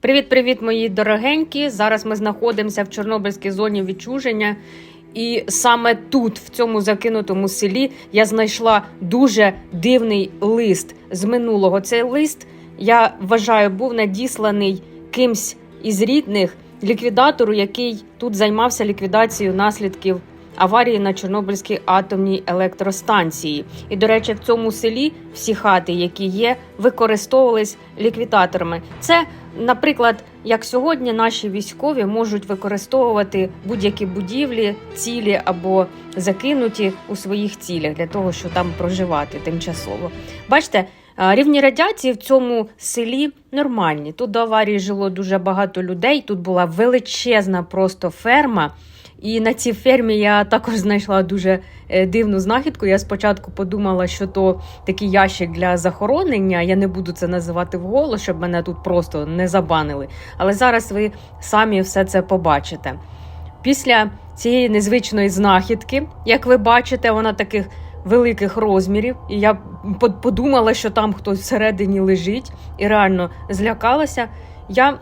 Привіт-привіт, мої дорогенькі! Зараз ми знаходимося в Чорнобильській зоні відчуження. І саме тут, в цьому закинутому селі, я знайшла дуже дивний лист з минулого. Цей лист, я вважаю, був надісланий кимсь із рідних ліквідатору, який тут займався ліквідацією наслідків аварії на Чорнобильській атомній електростанції. І, до речі, в цьому селі всі хати, які є, використовувались ліквідаторами. Це, наприклад, як сьогодні наші військові можуть використовувати будь-які будівлі, цілі або закинуті у своїх цілях для того, щоб там проживати тимчасово. Бачите. Рівні радіації в цьому селі нормальні. Тут до аварії жило дуже багато людей. Тут була величезна просто ферма. І на цій фермі я також знайшла дуже е, дивну знахідку. Я спочатку подумала, що то такий ящик для захоронення. Я не буду це називати вголос, щоб мене тут просто не забанили. Але зараз ви самі все це побачите. Після цієї незвичної знахідки, як ви бачите, вона таких великих розмірів. І я подумала, що там хтось всередині лежить, і реально злякалася. Я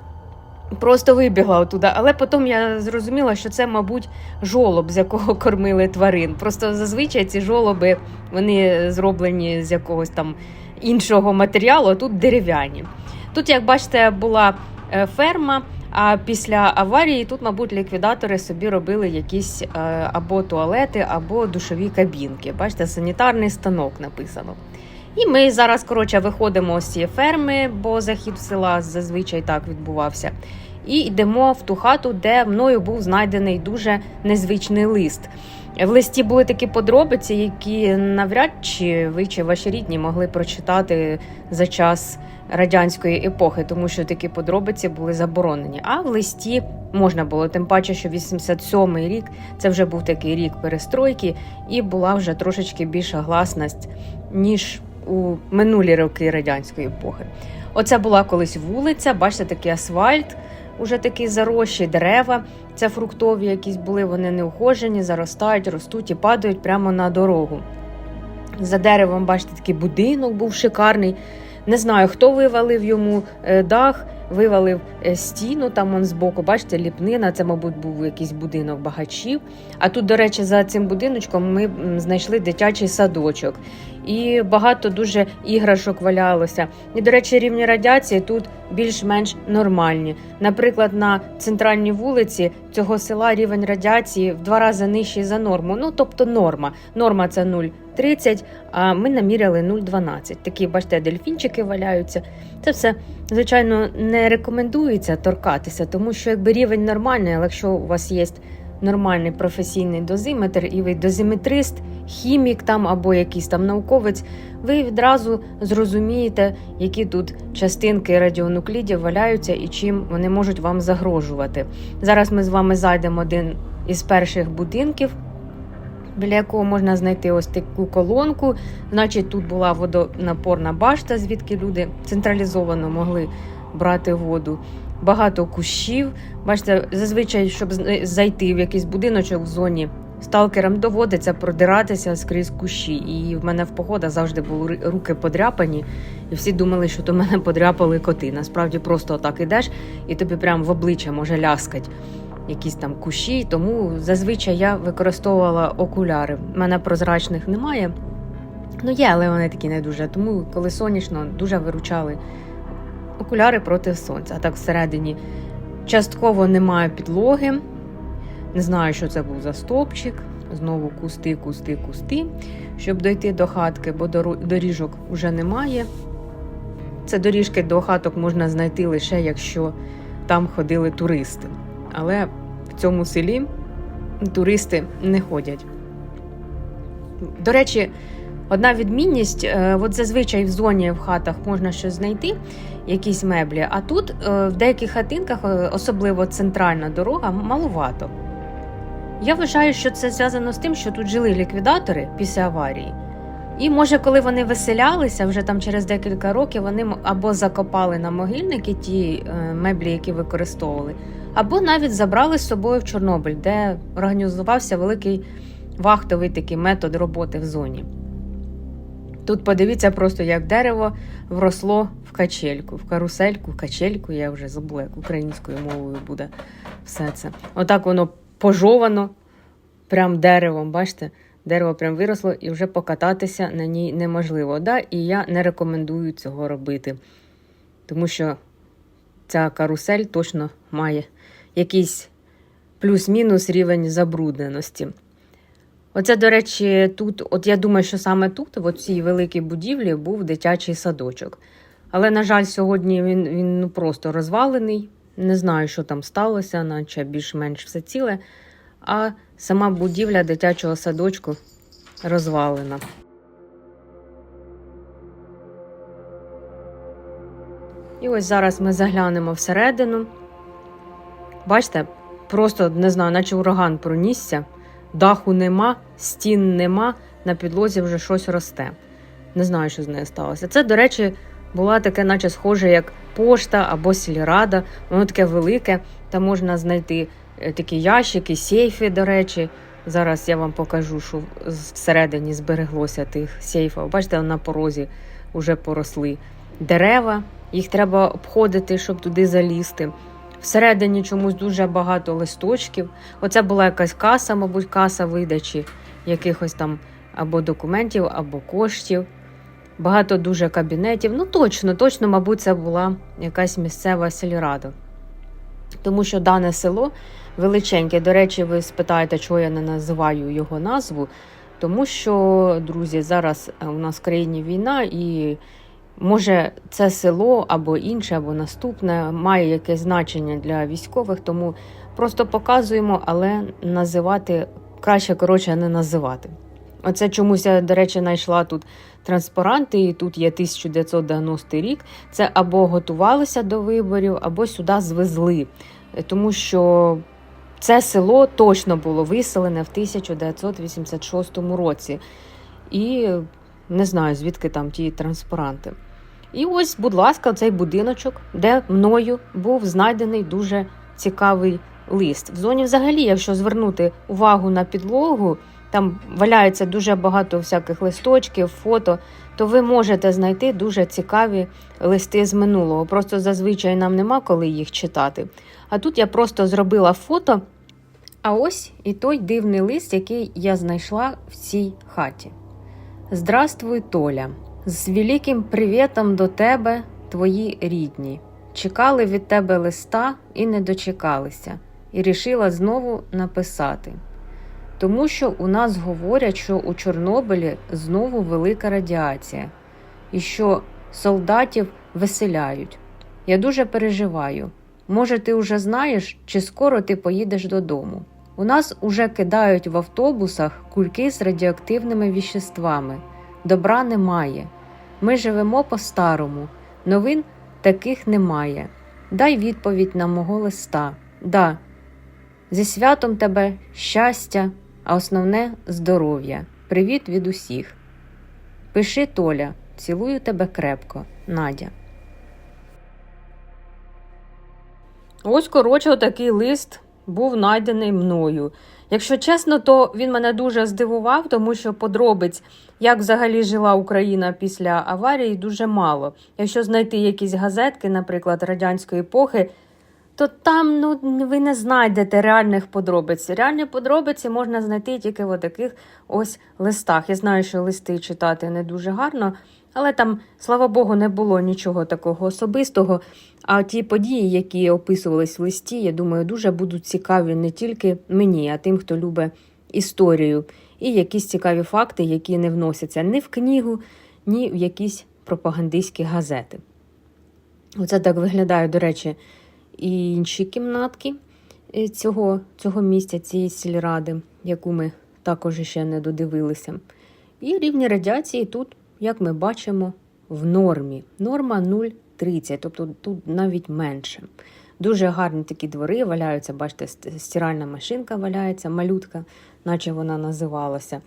просто вибігла отуда. Але потім я зрозуміла, що це, мабуть, жолоб, з якого кормили тварин. Просто зазвичай ці жолоби вони зроблені з якогось там іншого матеріалу, а тут дерев'яні. Тут, як бачите, була е, ферма. А після аварії тут, мабуть, ліквідатори собі робили якісь е, або туалети, або душові кабінки. Бачите, санітарний станок написано. І ми зараз, коротше, виходимо з цієї ферми, бо захід села зазвичай так відбувався. І йдемо в ту хату, де мною був знайдений дуже незвичний лист. В листі були такі подробиці, які навряд чи ви чи ваші рідні могли прочитати за час радянської епохи, тому що такі подробиці були заборонені. А в листі можна було, тим паче, що 87-й рік це вже був такий рік перестройки, і була вже трошечки більша гласність, ніж у минулі роки радянської епохи. Оце була колись вулиця, бачите, такий асфальт, уже такі зарощі, дерева. Це фруктові якісь були, вони неухожені, заростають, ростуть і падають прямо на дорогу. За деревом, бачите, такий будинок був шикарний. Не знаю, хто вивалив йому е, дах, вивалив е, стіну там он збоку. Бачите, ліпнина, це, мабуть, був якийсь будинок багачів. А тут, до речі, за цим будиночком ми знайшли дитячий садочок. І багато дуже іграшок валялося. І, до речі, рівні радіації тут більш-менш нормальні. Наприклад, на центральній вулиці цього села рівень радіації в два рази нижчий за норму. Ну, тобто норма. Норма це 0,30, а ми наміряли 0,12. Такі, бачите, дельфінчики валяються. Це все, звичайно, не рекомендується торкатися, тому що якби рівень нормальний, але якщо у вас є нормальний професійний дозиметр, і ви дозиметрист, хімік там або якийсь там науковець, ви відразу зрозумієте, які тут частинки радіонуклідів валяються і чим вони можуть вам загрожувати. Зараз ми з вами зайдемо один із перших будинків. Біля якого можна знайти ось таку колонку. Значить, тут була водонапорна башта, звідки люди централізовано могли брати воду. Багато кущів. Бачите, зазвичай, щоб зайти в якийсь будиночок в зоні, сталкерам доводиться продиратися скрізь кущі. І в мене в походах завжди були руки подряпані, і всі думали, що то мене подряпали коти. Насправді просто отак ідеш, і тобі прямо в обличчя може ляскать якісь там кущі. Тому зазвичай я використовувала окуляри. У мене прозрачних немає. Ну, є, але вони такі не дуже. Тому, коли сонячно, дуже виручали окуляри проти сонця. А так всередині частково немає підлоги. Не знаю, що це був за стовпчик. Знову кусти, кусти, кусти, щоб дойти до хатки, бо доріжок вже немає. Це доріжки до хаток можна знайти лише якщо там ходили туристи. Але в цьому селі туристи не ходять. До речі, одна відмінність: е, от зазвичай в зоні в хатах можна щось знайти, якісь меблі, а тут е, в деяких хатинках, е, особливо центральна дорога, малувато. Я вважаю, що це зв'язано з тим, що тут жили ліквідатори після аварії. І може, коли вони виселялися, вже там через декілька років вони або закопали на могильники ті меблі, які використовували, або навіть забрали з собою в Чорнобиль, де організувався великий вахтовий такий метод роботи в зоні. Тут подивіться просто, як дерево вросло в качельку, в карусельку, в качельку, я вже забула, як українською мовою буде все це. Отак воно пожовано, прям деревом, бачите? Дерево прям виросло і вже покататися на ній неможливо. Да? І я не рекомендую цього робити, тому що ця карусель точно має якийсь плюс-мінус рівень забрудненості. Оце, до речі, тут, от я думаю, що саме тут, в цій великій будівлі, був дитячий садочок. Але, на жаль, сьогодні він, він ну, просто розвалений. Не знаю, що там сталося, наче більш-менш все ціле. А сама будівля дитячого садочку розвалена. І ось зараз ми заглянемо всередину. Бачите, просто не знаю, наче ураган пронісся, даху нема, стін нема, на підлозі вже щось росте. Не знаю, що з нею сталося. Це, до речі, була таке, наче схоже, як пошта або сільрада. Воно таке велике, там можна знайти е, такі ящики, сейфи, до речі. Зараз я вам покажу, що всередині збереглося тих сейфів. Бачите, на порозі вже поросли дерева, їх треба обходити, щоб туди залізти. Всередині чомусь дуже багато листочків. Оце була якась каса, мабуть, каса видачі якихось там або документів, або коштів. Багато дуже кабінетів. Ну, точно, точно, мабуть, це була якась місцева сільрада. Тому що дане село величеньке. До речі, ви спитаєте, чого я не називаю його назву. Тому що, друзі, зараз у нас в країні війна, і може це село або інше, або наступне має якесь значення для військових, тому просто показуємо, але називати краще, коротше, не називати. Оце чомусь я, до речі, знайшла тут транспаранти, і тут є 1990 рік. Це або готувалися до виборів, або сюди звезли. Тому що це село точно було виселене в 1986 році. І не знаю, звідки там ті транспаранти. І ось, будь ласка, цей будиночок, де мною був знайдений дуже цікавий лист. В зоні, взагалі, якщо звернути увагу на підлогу, там валяється дуже багато всяких листочків, фото, то ви можете знайти дуже цікаві листи з минулого. Просто зазвичай нам нема коли їх читати. А тут я просто зробила фото. А ось і той дивний лист, який я знайшла в цій хаті. Здравствуй, Толя! З великим привітом до тебе, твої рідні. Чекали від тебе листа і не дочекалися, і рішила знову написати. Тому що у нас говорять, що у Чорнобилі знову велика радіація, і що солдатів виселяють. Я дуже переживаю. Може, ти вже знаєш, чи скоро ти поїдеш додому. У нас уже кидають в автобусах кульки з радіоактивними віществами. Добра немає. Ми живемо по-старому, новин таких немає. Дай відповідь на мого листа. Да, зі святом тебе щастя, а основне здоров'я. Привіт від усіх. Пиши Толя, цілую тебе крепко, Надя. Ось, коротше, такий лист був знайдений мною. Якщо чесно, то він мене дуже здивував, тому що подробиць, як взагалі жила Україна після аварії, дуже мало. Якщо знайти якісь газетки, наприклад, радянської епохи, то там ну, ви не знайдете реальних подробиць. Реальні подробиці можна знайти тільки в таких ось листах. Я знаю, що листи читати не дуже гарно, але там, слава Богу, не було нічого такого особистого. А ті події, які описувались в листі, я думаю, дуже будуть цікаві не тільки мені, а тим, хто любить історію, і якісь цікаві факти, які не вносяться ні в книгу, ні в якісь пропагандистські газети. Оце так виглядає, до речі, і інші кімнатки е, цього, цього місця, цієї сільради, яку ми також ще не додивилися. І рівні радіації тут, як ми бачимо, в нормі. Норма 0,30, тобто тут навіть менше. Дуже гарні такі двори валяються, бачите, стиральна машинка валяється, малютка, наче вона називалася.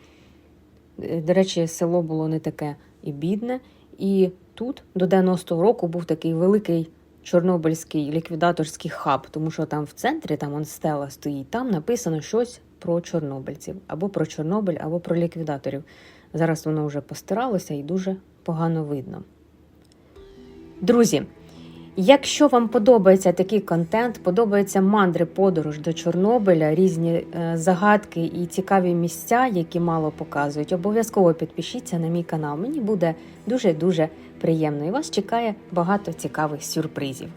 Е, До речі, село було не таке і бідне. І тут до 90-го року був такий великий чорнобильський ліквідаторський хаб, тому що там в центрі, там он стела стоїть, там написано щось про чорнобильців, або про Чорнобиль, або про ліквідаторів. Зараз воно вже постиралося і дуже погано видно. Друзі, якщо вам подобається такий контент, подобаються мандри подорож до Чорнобиля, різні е, загадки і цікаві місця, які мало показують, обов'язково підпишіться на мій канал. Мені буде дуже дуже приємно. І вас чекає багато цікавих сюрпризів.